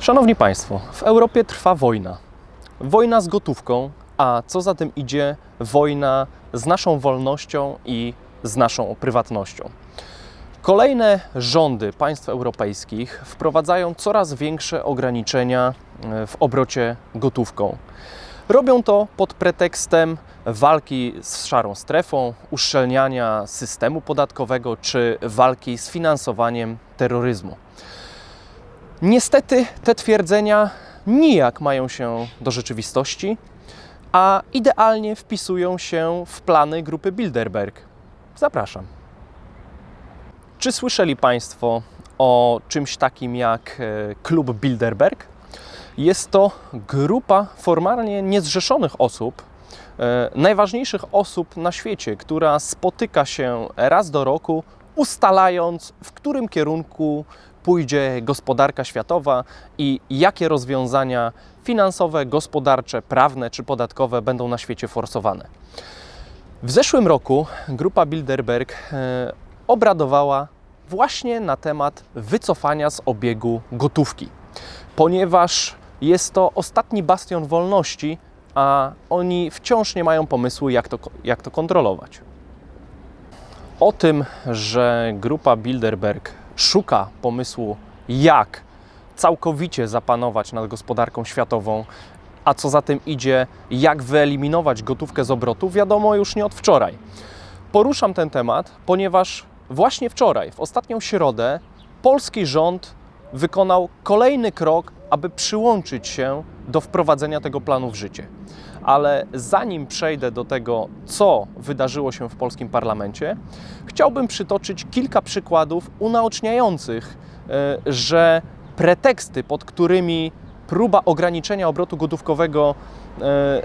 Szanowni Państwo, w Europie trwa wojna. Wojna z gotówką, a co za tym idzie, wojna z naszą wolnością i z naszą prywatnością. Kolejne rządy państw europejskich wprowadzają coraz większe ograniczenia e, w obrocie gotówką. Robią to pod pretekstem walki z szarą strefą, uszczelniania systemu podatkowego czy walki z finansowaniem terroryzmu. Niestety te twierdzenia nijak mają się do rzeczywistości, a idealnie wpisują się w plany grupy Bilderberg. Zapraszam. Czy słyszeli Państwo o czymś takim jak e, klub Bilderberg? Jest to grupa formalnie niezrzeszonych osób, e, najważniejszych osób na świecie, która spotyka się raz do roku, ustalając, w którym kierunku pójdzie gospodarka światowa i jakie rozwiązania finansowe, gospodarcze, prawne czy podatkowe będą na świecie forsowane. W zeszłym roku grupa Bilderberg e, obradowała właśnie na temat wycofania z obiegu gotówki, ponieważ jest to ostatni bastion wolności, a oni wciąż nie mają pomysłu, jak to, jak to kontrolować. O tym, że grupa Bilderberg szuka pomysłu, jak całkowicie zapanować nad gospodarką światową, a co za tym idzie, jak wyeliminować gotówkę z obrotu, wiadomo już nie od wczoraj. Poruszam ten temat, ponieważ właśnie wczoraj, w ostatnią środę, polski rząd wykonał kolejny krok, aby przyłączyć się do wprowadzenia tego planu w życie. Ale zanim przejdę do tego, co wydarzyło się w polskim parlamencie, chciałbym przytoczyć kilka przykładów unaoczniających, e, że preteksty, pod którymi próba ograniczenia obrotu gotówkowego e,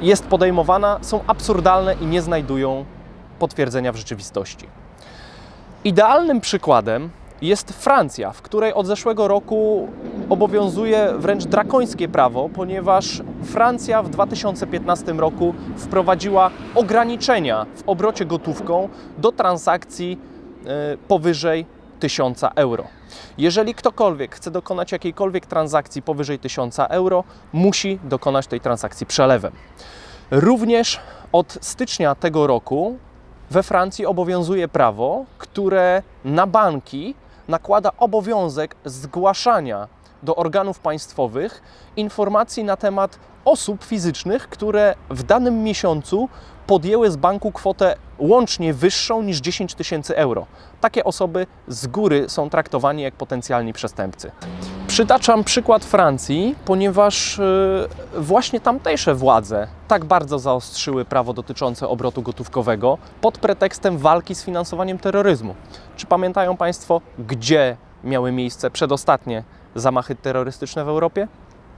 jest podejmowana, są absurdalne i nie znajdują potwierdzenia w rzeczywistości. Idealnym przykładem jest Francja, w której od zeszłego roku obowiązuje wręcz drakońskie prawo, ponieważ Francja w 2015 roku wprowadziła ograniczenia w obrocie gotówką do transakcji e, powyżej 1000 euro. Jeżeli ktokolwiek chce dokonać jakiejkolwiek transakcji powyżej 1000 euro, musi dokonać tej transakcji przelewem. Również od stycznia tego roku we Francji obowiązuje prawo, które na banki nakłada obowiązek zgłaszania do organów państwowych informacji na temat osób fizycznych, które w danym miesiącu podjęły z banku kwotę łącznie wyższą niż 10 tysięcy euro. Takie osoby z góry są traktowani jak potencjalni przestępcy. Przytaczam przykład Francji, ponieważ y, właśnie tamtejsze władze tak bardzo zaostrzyły prawo dotyczące obrotu gotówkowego pod pretekstem walki z finansowaniem terroryzmu. Czy pamiętają Państwo, gdzie miały miejsce przedostatnie zamachy terrorystyczne w Europie?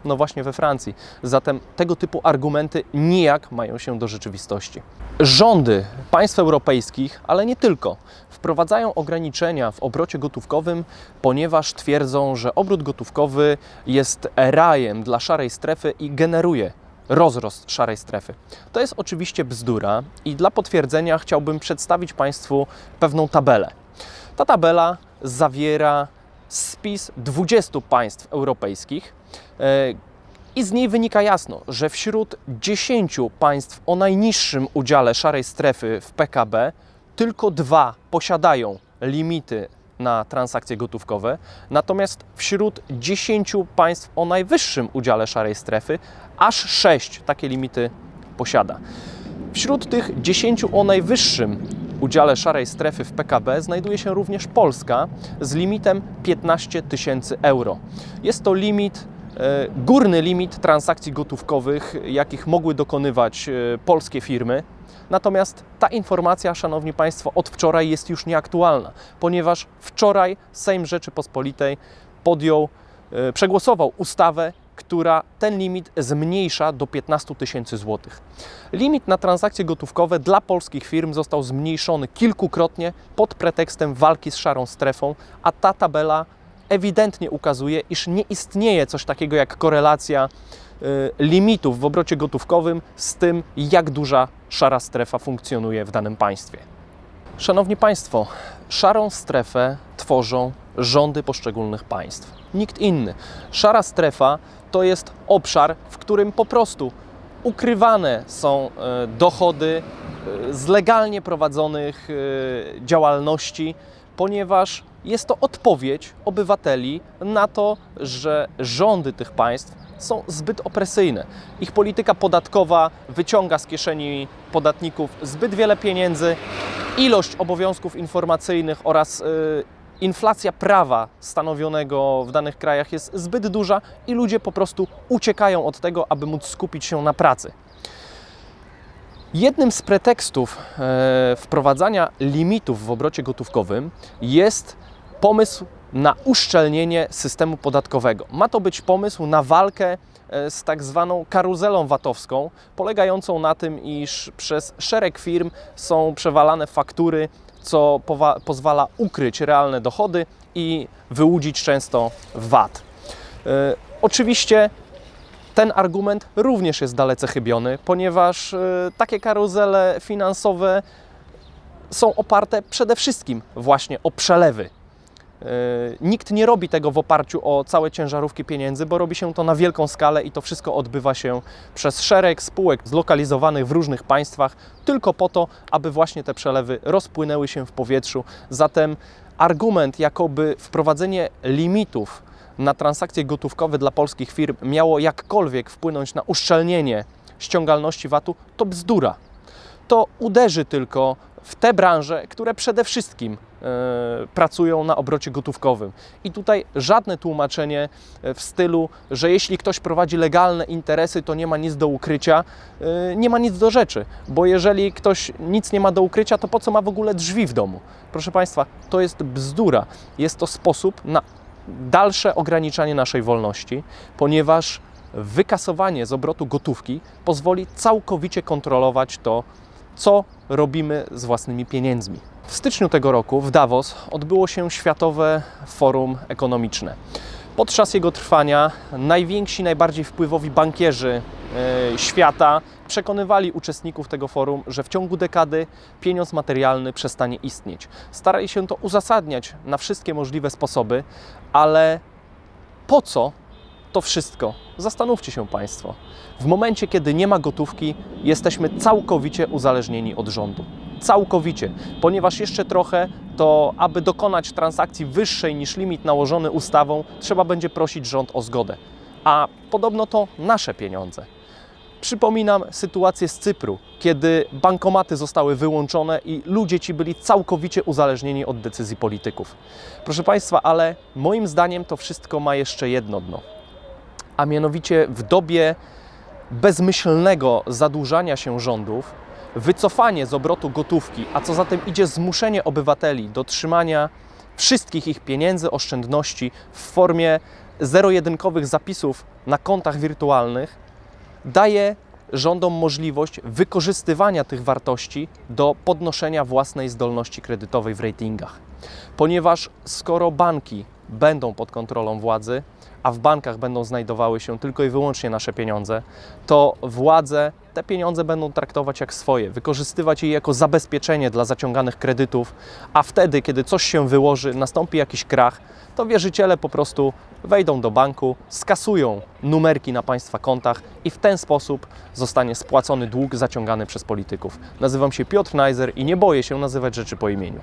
No właśnie we Francji. Zatem tego typu argumenty nijak mają się do rzeczywistości. Rządy państw europejskich, ale nie tylko, wprowadzają ograniczenia w obrocie gotówkowym, ponieważ twierdzą, że obrót gotówkowy jest rajem dla szarej strefy i generuje rozrost szarej strefy. To jest oczywiście bzdura i dla potwierdzenia chciałbym przedstawić Państwu pewną tabelę. Ta tabela zawiera spis 20 państw europejskich e, i z niej wynika jasno, że wśród 10 państw o najniższym udziale szarej strefy w PKB tylko dwa posiadają limity na transakcje gotówkowe, natomiast wśród 10 państw o najwyższym udziale szarej strefy aż 6 takie limity posiada. Wśród tych 10 o najwyższym udziale szarej strefy w PKB znajduje się również Polska z limitem 15 tysięcy euro. Jest to limit, e, górny limit transakcji gotówkowych, jakich mogły dokonywać e, polskie firmy. Natomiast ta informacja, Szanowni Państwo, od wczoraj jest już nieaktualna, ponieważ wczoraj Sejm Rzeczypospolitej podjął, e, przegłosował ustawę, która ten limit zmniejsza do 15 tysięcy złotych. Limit na transakcje gotówkowe dla polskich firm został zmniejszony kilkukrotnie pod pretekstem walki z szarą strefą, a ta tabela ewidentnie ukazuje, iż nie istnieje coś takiego jak korelacja y, limitów w obrocie gotówkowym z tym, jak duża szara strefa funkcjonuje w danym państwie. Szanowni Państwo, szarą strefę tworzą rządy poszczególnych państw. Nikt inny. Szara strefa to jest obszar, w którym po prostu ukrywane są e, dochody e, z legalnie prowadzonych e, działalności, ponieważ jest to odpowiedź obywateli na to, że rządy tych państw są zbyt opresyjne. Ich polityka podatkowa wyciąga z kieszeni podatników zbyt wiele pieniędzy, ilość obowiązków informacyjnych oraz inflacja prawa stanowionego w danych krajach jest zbyt duża i ludzie po prostu uciekają od tego, aby móc skupić się na pracy. Jednym z pretekstów e, wprowadzania limitów w obrocie gotówkowym jest pomysł na uszczelnienie systemu podatkowego. Ma to być pomysł na walkę e, z tak zwaną karuzelą VAT-owską, polegającą na tym, iż przez szereg firm są przewalane faktury, co pozwala ukryć realne dochody i wyłudzić często VAT. E, Oczywiście ten argument również jest dalece chybiony, ponieważ e, takie karuzele finansowe są oparte przede wszystkim właśnie o przelewy. E, Nikt nie robi tego w oparciu o całe ciężarówki pieniędzy, bo robi się to na wielką skalę i to wszystko odbywa się przez szereg spółek zlokalizowanych w różnych państwach, tylko po to, aby właśnie te przelewy rozpłynęły się w powietrzu. Zatem argument, jakoby wprowadzenie limitów na transakcje gotówkowe dla polskich firm miało jakkolwiek wpłynąć na uszczelnienie ściągalności VAT-u, to bzdura to uderzy tylko w te branże, które przede wszystkim e, pracują na obrocie gotówkowym. I tutaj żadne tłumaczenie e, w stylu, że jeśli ktoś prowadzi legalne interesy, to nie ma nic do ukrycia, e, nie ma nic do rzeczy, bo jeżeli ktoś nic nie ma do ukrycia, to po co ma w ogóle drzwi w domu? Proszę Państwa, to jest bzdura. Jest to sposób na dalsze ograniczanie naszej wolności, ponieważ wykasowanie z obrotu gotówki pozwoli całkowicie kontrolować to, co robimy z własnymi pieniędzmi. W styczniu tego roku w Davos odbyło się Światowe Forum Ekonomiczne. Podczas jego trwania najwięksi, najbardziej wpływowi bankierzy e, świata przekonywali uczestników tego forum, że w ciągu dekady pieniądz materialny przestanie istnieć. Starali się to uzasadniać na wszystkie możliwe sposoby, ale po co to wszystko? Zastanówcie się Państwo. W momencie, kiedy nie ma gotówki, jesteśmy całkowicie uzależnieni od rządu. Całkowicie, ponieważ jeszcze trochę, to aby dokonać transakcji wyższej niż limit nałożony ustawą, trzeba będzie prosić rząd o zgodę. A podobno to nasze pieniądze. Przypominam sytuację z Cypru, kiedy bankomaty zostały wyłączone i ludzie ci byli całkowicie uzależnieni od decyzji polityków. Proszę Państwa, ale moim zdaniem to wszystko ma jeszcze jedno dno a mianowicie w dobie bezmyślnego zadłużania się rządów, wycofanie z obrotu gotówki, a co za tym idzie zmuszenie obywateli do trzymania wszystkich ich pieniędzy, oszczędności w formie zero-jedynkowych zapisów na kontach wirtualnych, daje rządom możliwość wykorzystywania tych wartości do podnoszenia własnej zdolności kredytowej w ratingach. Ponieważ skoro banki będą pod kontrolą władzy, a w bankach będą znajdowały się tylko i wyłącznie nasze pieniądze, to władze te pieniądze będą traktować jak swoje, wykorzystywać je jako zabezpieczenie dla zaciąganych kredytów, a wtedy, kiedy coś się wyłoży, nastąpi jakiś krach, to wierzyciele po prostu wejdą do banku, skasują numerki na Państwa kontach i w ten sposób zostanie spłacony dług zaciągany przez polityków. Nazywam się Piotr Najzer i nie boję się nazywać rzeczy po imieniu.